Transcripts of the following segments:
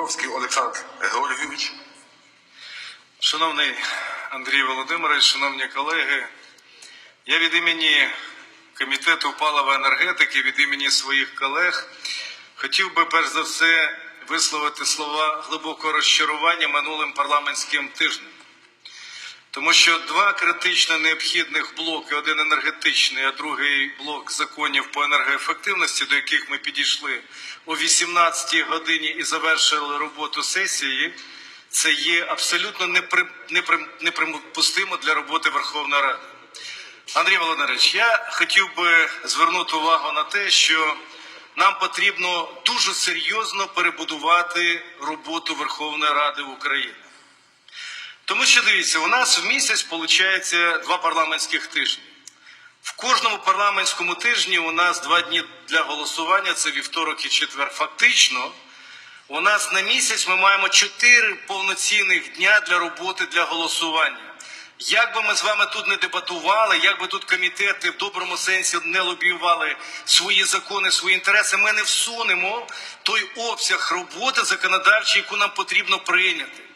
Грабовський Олександр Георгійович. Шановний Андрій Володимирович, шановні колеги, я від імені Комітету палива енергетики, від імені своїх колег хотів би перш за все висловити слова глибокого розчарування минулим парламентським тижнем. Тому що два критично необхідних блоки, один енергетичний, а другий блок законів по енергоефективності, до яких ми підійшли о 18-й годині і завершили роботу сесії, це є абсолютно непри... непри... неприпустимо для роботи Верховної Ради. Андрій Володимирович, я хотів би звернути увагу на те, що нам потрібно дуже серйозно перебудувати роботу Верховної Ради України. Тому що дивіться, у нас в місяць виходить два парламентських тижні. В кожному парламентському тижні у нас два дні для голосування це вівторок і четвер. Фактично, у нас на місяць ми маємо чотири повноцінних дня для роботи для голосування. Як би ми з вами тут не дебатували, як би тут комітети в доброму сенсі не лобіювали свої закони, свої інтереси, ми не всунемо той обсяг роботи законодавчої, яку нам потрібно прийняти.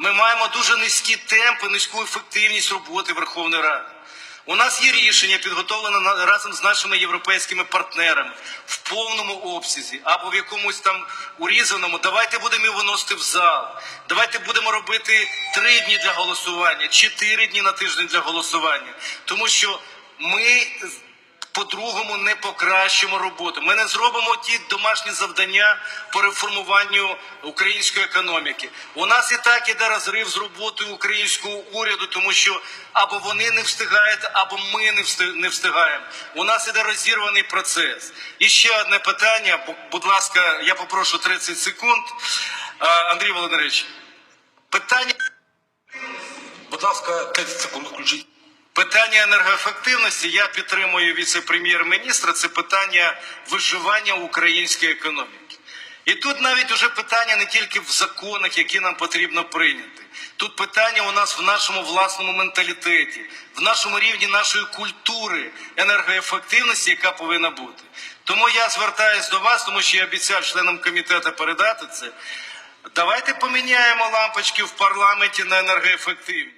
Ми маємо дуже низькі темпи, низьку ефективність роботи Верховної Ради. У нас є рішення, підготовлене разом з нашими європейськими партнерами в повному обсязі або в якомусь там урізаному. Давайте будемо його виносити в зал. Давайте будемо робити три дні для голосування, чотири дні на тиждень для голосування. Тому що ми по-другому не покращимо роботу. Ми не зробимо ті домашні завдання по реформуванню української економіки. У нас і так іде розрив з роботою українського уряду, тому що або вони не встигають, або ми не встигаємо. У нас іде розірваний процес. І ще одне питання. Бу- Будь ласка, я попрошу 30 секунд. Андрій Володимирович, питання. Будь ласка, 30 секунд включіть. Питання енергоефективності я підтримую віце-прем'єр-міністра. Це питання виживання української економіки. І тут навіть уже питання не тільки в законах, які нам потрібно прийняти. Тут питання у нас в нашому власному менталітеті, в нашому рівні нашої культури енергоефективності, яка повинна бути. Тому я звертаюся до вас, тому що я обіцяв членам комітету передати це. Давайте поміняємо лампочки в парламенті на енергоефективні.